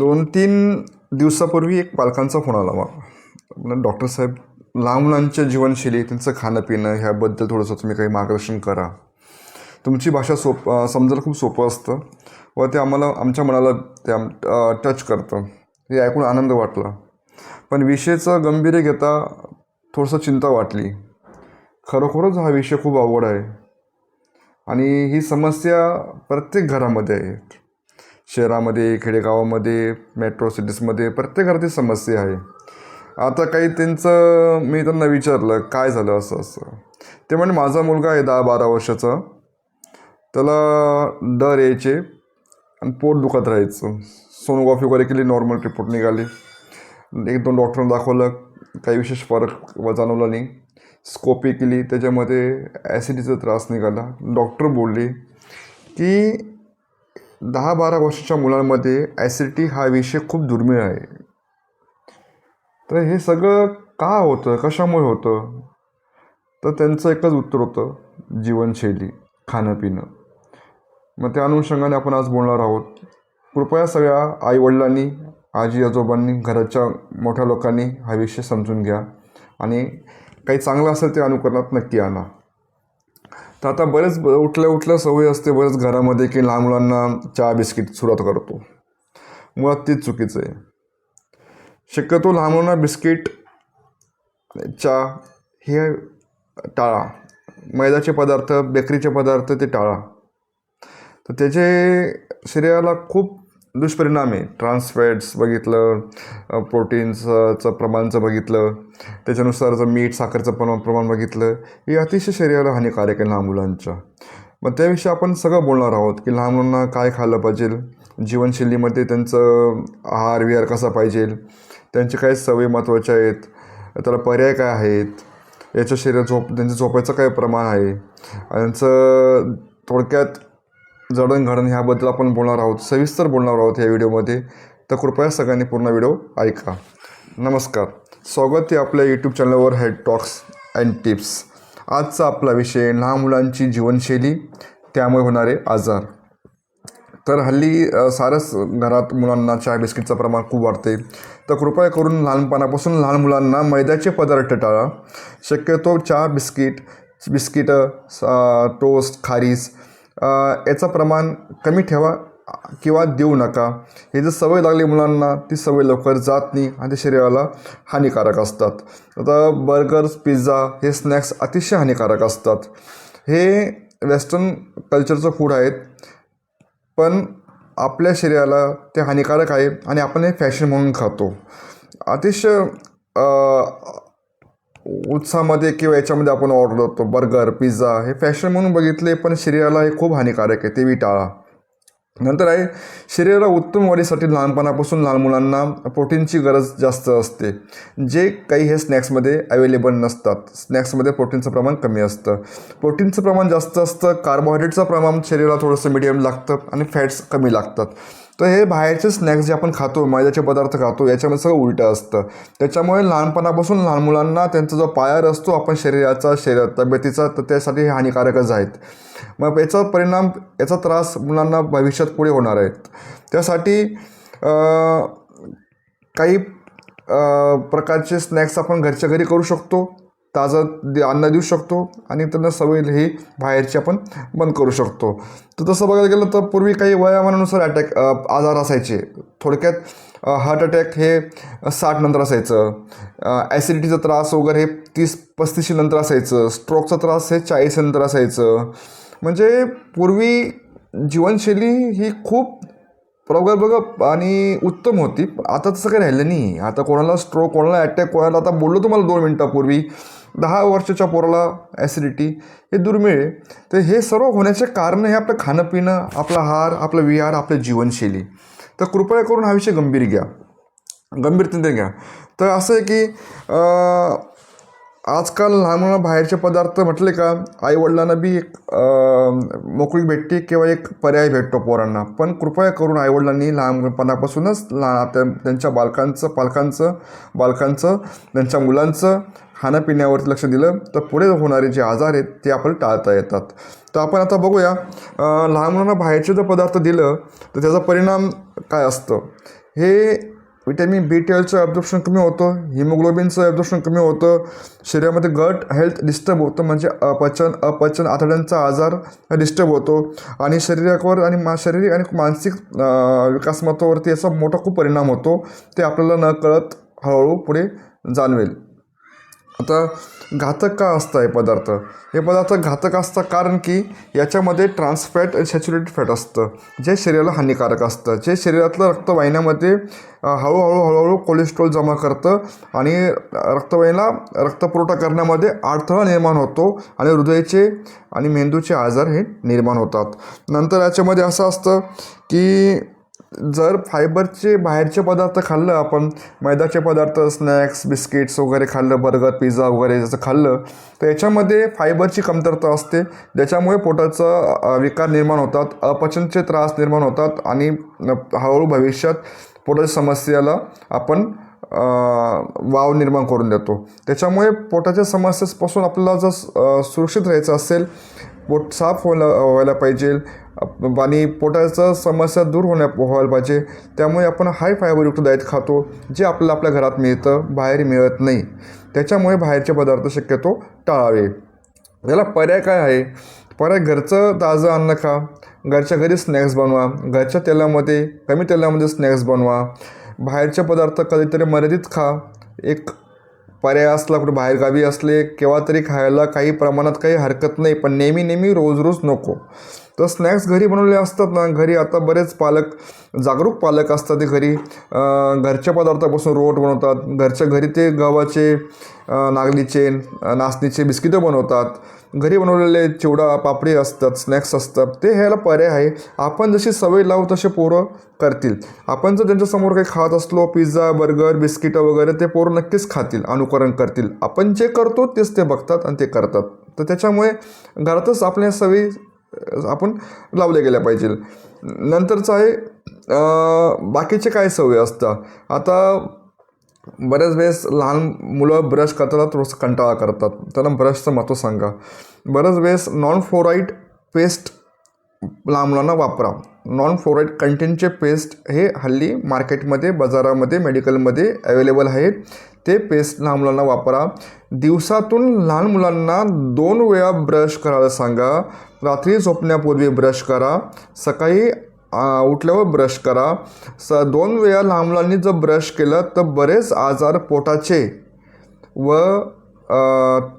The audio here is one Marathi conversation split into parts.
दोन तीन दिवसापूर्वी एक पालकांचा फोन आला मला डॉक्टर साहेब लहान मुलांच्या जीवनशैली त्यांचं खाणं पिणं ह्याबद्दल थोडंसं तुम्ही काही मार्गदर्शन करा. तुमची भाषा सोप समजायला खूप सोपं असतं व ते आम्हाला आमच्या मनाला ते आम टच करतं. हे ऐकून आनंद वाटला. पण विषयाचं गंभीर्य घेता थोडंसं चिंता वाटली. खरोखरच हा विषय खूप अवघड आहे आणि ही समस्या प्रत्येक घरामध्ये आहे. शहरामध्ये खेडेगावामध्ये मेट्रो सिटीजमध्ये प्रत्येक घरात समस्या आहे. आता काही त्यांचं मी त्यांना विचारलं काय झालं असं असं? ते म्हणजे माझा मुलगा आहे दहा बारा वर्षाचा. त्याला डर यायचे आणि पोट दुखत राहायचं. सोनोग्राफी वगैरे केली नॉर्मल रिपोर्ट निघाले. एक दोन डॉक्टरांना दाखवलं काही विशेष फरक जाणवला नाही. स्कोपी केली त्याच्यामध्ये ॲसिडीचा त्रास निघाला. डॉक्टर बोलले की दहा बारा वर्षाच्या मुलांमध्ये ॲसिडिटी हा विषय खूप दुर्मिळ आहे. तर हे सगळं का होतं? कशामुळे होतं? तर त्यांचं एकच उत्तर होतं जीवनशैली खाणं पिणं मग त्या अनुषंगाने आपण आज बोलणार आहोत. कृपया सगळ्या आईवडिलांनी आजी आजोबांनी घराच्या मोठ्या लोकांनी हा विषय समजून घ्या. आणि काही चांगलं असेल ते अनुकरणात नक्की आणा. तर आता बरेच उठल्या उठल्या सवय असते बरेच घरामध्ये की लहान मुलांना चहा बिस्किट सुरुवात करतो. मुळात तीच चुकीचं आहे. शक्यतो लहान मुलांना बिस्किट चहा हे टाळा. मैदाचे पदार्थ बेकरीचे पदार्थ ते टाळा. तर त्याचे शरीराला खूप दुष्परिणाम आहे. ट्रान्सफॅट्स बघितलं प्रोटीन्सचं प्रमाणचं बघितलं त्याच्यानुसार जर मीठ साखरेचं प्रमाण प्रमाण बघितलं हे अतिशय शरीराला हानिकारक आहे लहान मुलांच्या. मग त्याविषयी आपण सगळं बोलणार आहोत की लहान मुलांना काय खाल्लं पाहिजे जीवनशैलीमध्ये त्यांचं आहार विहार कसा पाहिजे त्यांचे काय सवयी महत्त्वाच्या आहेत त्याला पर्याय काय आहेत याच्या शरीरात झोप त्यांचं झोपायचं काय प्रमाण आहे त्यांचं थोडक्यात जडणघडण ह्याबद्दल आपण बोलणार आहोत सविस्तर बोलणार आहोत या व्हिडिओमध्ये. तर कृपया सगळ्यांनी पूर्ण व्हिडिओ ऐका. नमस्कार. स्वागत आहे आपल्या यूट्यूब चॅनलवर हेड टॉक्स अँड टिप्स आजचा आपला विषय लहान मुलांची जीवनशैली त्यामुळे होणारे आजार. तर हल्ली सारंच घरात मुलांना चहा बिस्किटचं प्रमाण खूप वाढते तर कृपया करून लहानपणापासून लहान मुलांना मैद्याचे पदार्थ टाळा. शक्यतो चहा बिस्किट बिस्किटं टोस्ट खारीस याचं प्रमाण कमी ठेवा किंवा देऊ नका. हे जर सवय लागली मुलांना ती सवय लवकर जात नाही आणि ते शरीराला हानिकारक असतात. आता बर्गर्स पिझ्झा हे स्नॅक्स अतिशय हानिकारक असतात. हे वेस्टर्न कल्चरचं फूड आहेत पण आपल्या शरीराला ते हानिकारक आहे आणि आपण हे फॅशन म्हणून खातो. अतिशय उत्साहामध्ये किंवा याच्यामध्ये आपण ऑर्डर करतो. बर्गर पिझ्झा हे फॅशन म्हणून बघितले पण शरीराला हे खूप हानिकारक आहे. ते बी टाळा. नंतर आहे शरीराला उत्तम वाढीसाठी लहानपणापासून लहान मुलांना प्रोटीनची गरज जास्त असते. जे काही हे स्नॅक्समध्ये अवेलेबल नसतात. स्नॅक्समध्ये प्रोटीनचं प्रमाण कमी असतं. प्रोटीनचं प्रमाण जास्त असतं कार्बोहायड्रेटचं प्रमाण शरीराला थोडंसं मिडियम लागतं आणि फॅट्स कमी लागतात. तर हे बाहेरचे स्नॅक्स जे आपण खातो मैद्याचे पदार्थ खातो याच्यामध्ये सगळं उलटं असतं. त्याच्यामुळे लहानपणापासून लहान मुलांना त्यांचा जो पायार असतो आपण शरीराचा शरीर तब्येतीचा तर त्यासाठी हे हानिकारकच आहेत. मग याचा परिणाम याचा त्रास मुलांना भविष्यात पुढे होणार आहेत. त्यासाठी काही प्रकारचे स्नॅक्स आपण घरच्या घरी करू शकतो. ताजं दे अन्न देऊ शकतो आणि त्यांना सवय ही बाहेरची आपण बंद करू शकतो. तर तसं बघायला गेलं तर पूर्वी काही वयामानानुसार अटॅक आजार असायचे. थोडक्यात हार्ट अटॅक हे साठ नंतर असायचं. ॲसिडिटीचा त्रास वगैरे हे तीस पस्तीसशी नंतर असायचं. स्ट्रोकचा त्रास हे चाळीस नंतर असायचं. म्हणजे पूर्वी जीवनशैली ही खूप प्रगल्भ आणि उत्तम होती. आता तसं काही राहिलं नाही आता कोणाला स्ट्रोक कोणाला अटॅक कोणाला आता बोललो तुम्हाला दोन मिनटापूर्वी दहा वर्षाच्या पोराला ॲसिडिटी हे दुर्मिळ आहे. तर हे सर्व होण्याचे कारण हे आपलं खाणं पिणं आपला हार आपलं विहार आपलं जीवनशैली. तर कृपया करून हा विषय गंभीर घ्या. गंभीरतेने घ्या. तर असं आहे की आजकाल लहान मुलांना बाहेरचे पदार्थ म्हटले का आईवडिलांना बी एक मोकळी भेटते किंवा एक पर्याय भेटतो पोरांना. पण कृपया करून आईवडिलांनी लहानपणापासूनच लहान त्या त्यांच्या बालकांचं पालकांचं बालकांचं त्यांच्या मुलांचं खाण्यापिण्यावरती लक्ष दिलं तर पुढे होणारे जे आजार आहेत ते आपण टाळता येतात. तर आपण आता बघूया लहान मुलांना बाहेरचे जर पदार्थ दिलं तर त्याचा परिणाम काय असतं? हे विटॅमिन बी ट्वेल्वचं ॲब्झॉर्प्शन कमी होतं हिमोग्लोबिनचं ॲब्झॉर्प्शन कमी होतं शरीरामध्ये गट हेल्थ डिस्टर्ब होतं म्हणजे अपचन अपचन आतड्यांचा आजार डिस्टर्ब होतो. आणि शरीरावर आणि मा शारीरिक आणि मानसिक विकासमत्वावरती याचा मोठा खूप परिणाम होतो. ते आपल्याला न कळत हळूहळू पुढे जाणवेल. आता घातक का असतं हे पदार्थ? हे पदार्थ घातक असतं कारण की याच्यामध्ये ट्रान्सफॅट आणि सॅच्युरेटेड फॅट असतं जे शरीराला हानिकारक असतं. जे शरीरातलं रक्तवाहिन्यामध्ये हळूहळू हळूहळू कोलेस्ट्रॉल जमा करतं आणि रक्तवाहिनीला रक्तपुरवठा करण्यामध्ये अडथळा निर्माण होतो आणि हृदयाचे आणि मेंदूचे आजार हे निर्माण होतात. नंतर याच्यामध्ये असं असतं की जर फायबरचे बाहेरचे पदार्थ खाल्लं आपण मैद्याचे पदार्थ स्नॅक्स बिस्किट्स वगैरे खाल्लं बर्गर पिझ्झा वगैरे जसं खाल्लं तर याच्यामध्ये फायबरची कमतरता असते. ज्याच्यामुळे पोटाचा विकार निर्माण होतात अपचनचे त्रास निर्माण होतात आणि हळूहळू भविष्यात पोटाच्या समस्येला आपण वाव निर्माण करून देतो. त्याच्यामुळे पोटाच्या समस्येपासून आपल्याला जर सुरक्षित राहायचं असेल पोट साफ व्हायला व्हायला पाहिजे. आणि पोटाचं समस्या दूर होण्या व्हायला पाहिजे. त्यामुळे आपण हाय फायबरयुक्त डाएट खातो जे आपल्याला आपल्या घरात मिळतं बाहेर मिळत नाही. त्याच्यामुळे बाहेरचे पदार्थ शक्यतो टाळावे. याला पर्याय काय आहे? पर्याय घरचं ताजं अन्न खा घरच्या घरी स्नॅक्स बनवा घरच्या तेलामध्ये कमी तेलामध्ये स्नॅक्स बनवा. बाहेरचे पदार्थ कधीतरी मर्यादित खा. एक पर्याय असला कुठे बाहेरगावी असले केव्हा तरी खायला काही प्रमाणात काही हरकत नाही पण नेहमी नेहमी रोज रोज नको. तर स्नॅक्स घरी बनवले असतात ना घरी आता बरेच पालक जागरूक पालक असतात ते घरी घरच्या पदार्थापासून रोट बनवतात घरच्या घरी ते गव्हाचे नागलीचे नाचणीचे बिस्किटं बनवतात. घरी बनवलेले चिवडा पापडी असतात स्नॅक्स असतात ते ह्याला पर्याय आहे. आपण जशी सवय लावू तसे पोरं करतील. आपण जर त्यांच्यासमोर काही खात असलो पिझ्झा बर्गर बिस्किटं वगैरे ते पोरं नक्कीच खातील अनुकरण करतील. आपण जे करतो तेच ते बघतात आणि ते करतात. तर त्याच्यामुळे घरातच आपल्या सवयी आपण लावल्या गेल्या पाहिजे. नंतरचं आहे बाकीचे काय सवय असतात आता बऱ्याच वेळेस लहान मुलं ब्रश करताना थोडंसं कंटाळा करतात. त्यांना ब्रशचं महत्त्व सांगा. बऱ्याच वेळेस नॉन फ्लोराईड पेस्ट लहान मुलांना वापरा. नॉन फ्लोराईड कंटेंटचे पेस्ट हे हल्ली मार्केटमध्ये बाजारामध्ये मेडिकलमध्ये अवेलेबल आहेत. ते पेस्ट लहान मुलांना वापरा. दिवसातून लहान मुलांना दोन वेळा ब्रश करायला सांगा. रात्री झोपण्यापूर्वी ब्रश करा. सकाळी उठल्यावर ब्रश करा. स दोन वेळा लहान मुलांनी जर ब्रश केलं तर बरेच आजार पोटाचे व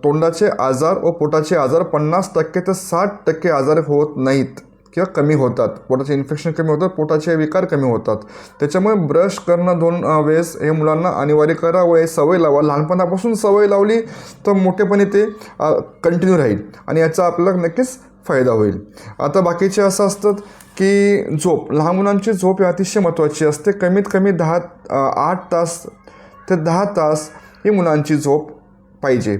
तोंडाचे आजार व पोटाचे आजार पन्नास टक्के ते साठ टक्के आजार होत नाहीत. किंवा कमी होतात. पोटाचे इन्फेक्शन कमी होतात पोटाचे विकार कमी होतात. त्याच्यामुळे ब्रश करणं दोन वेळेस हे मुलांना अनिवार्य करावं हे सवय लावा. लहानपणापासून सवय लावली तर मोठेपणी ते कंटिन्यू राहील आणि याचा आपल्याला नक्कीच फायदा होईल. आता बाकीचे असं असतात की झोप. लहान मुलांची झोप ही अतिशय महत्त्वाची असते. कमीत कमी दहा आठ तास ते दहा तास ही मुलांची झोप पाहिजे.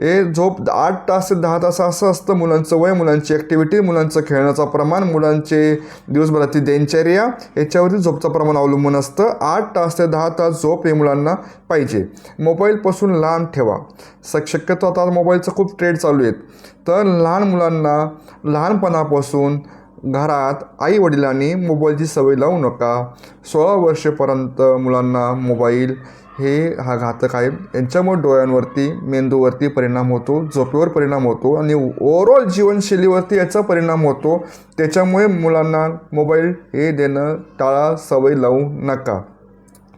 हे झोप आठ तास ते दहा तास असं असतं. मुलांचं वय मुलांची ॲक्टिव्हिटी मुलांचं खेळण्याचं प्रमाण मुलांचे दिवसभरातील दिनचर्या याच्यावरती झोपचं प्रमाण अवलंबून असतं. आठ तास ते दहा तास झोप हे मुलांना पाहिजे. मोबाईलपासून लांब ठेवा. स शक्यतो आता मोबाईलचं खूप ट्रेड चालू आहेत. तर लहान मुलांना लहानपणापासून घरात आई वडिलांनी मोबाईलची सवय लावू नका. सोळा वर्षेपर्यंत मुलांना मोबाईल हे हा घातक आहे. यांच्यामुळे डोळ्यांवरती मेंदूवरती परिणाम होतो झोपेवर परिणाम होतो आणि ओवरऑल जीवनशैलीवरती याचा परिणाम होतो. त्याच्यामुळे मुलांना मोबाईल हे देणं टाळा सवय लावू नका.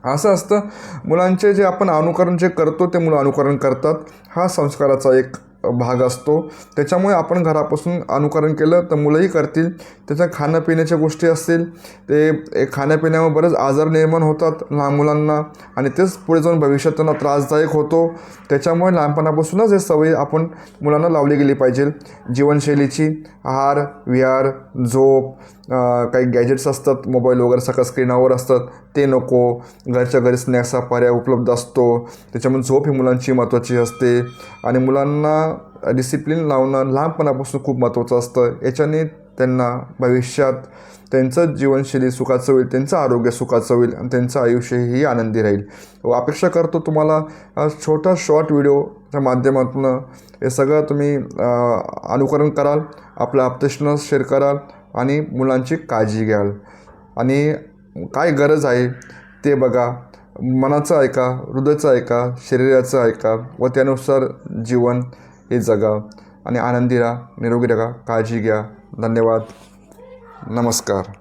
असं असतं. मुलांचे जे आपण अनुकरण जे करतो ते मुलं अनुकरण करतात. हा संस्काराचा एक भाग असतो. त्याच्यामुळे आपण घरापासून अनुकरण केलं तर मुलंही करतील. त्याच्या खाण्यापिण्याच्या गोष्टी असतील. ते खाण्यापिण्यामुळे खाण्यापिण्यावर बरेच आजार निर्माण होतात लहान मुलांना आणि तेच पुढे जाऊन भविष्यात त्यांना त्रासदायक होतो. त्याच्यामुळे लहानपणापासूनच हे सवयी आपण मुलांना लावली गेली पाहिजे. जीवनशैलीची आहार विहार झोप काही गॅजेट्स असतात मोबाईल वगैरे सकाळ स्क्रीनावर असतात ते नको. घरच्या घरी स्नॅक्सचा पर्याय उपलब्ध असतो. त्याच्यामुळे झोप ही मुलांची महत्त्वाची असते. आणि मुलांना डिसिप्लिन लावणं लहानपणापासून खूप महत्त्वाचं असतं. याच्याने त्यांना भविष्यात त्यांचं जीवनशैली सुखाचं होईल त्यांचं आरोग्य सुखाचं होईल आणि त्यांचं आयुष्यही आनंदी राहील. व अपेक्षा करतो तुम्हाला छोटा शॉर्ट व्हिडिओच्या माध्यमातून हे सगळं तुम्ही अनुकरण कराल आपल्या आपतेशनं शेअर कराल आणि मुलांची काळजी घ्याल. आणि काय गरज आहे ते बघा. मनाचं ऐका हृदयाचं ऐका शरीराचं ऐका व त्यानुसार जीवन हे जगा. आणि आनंदी राहा निरोगी राहा काळजी घ्या. धन्यवाद. नमस्कार.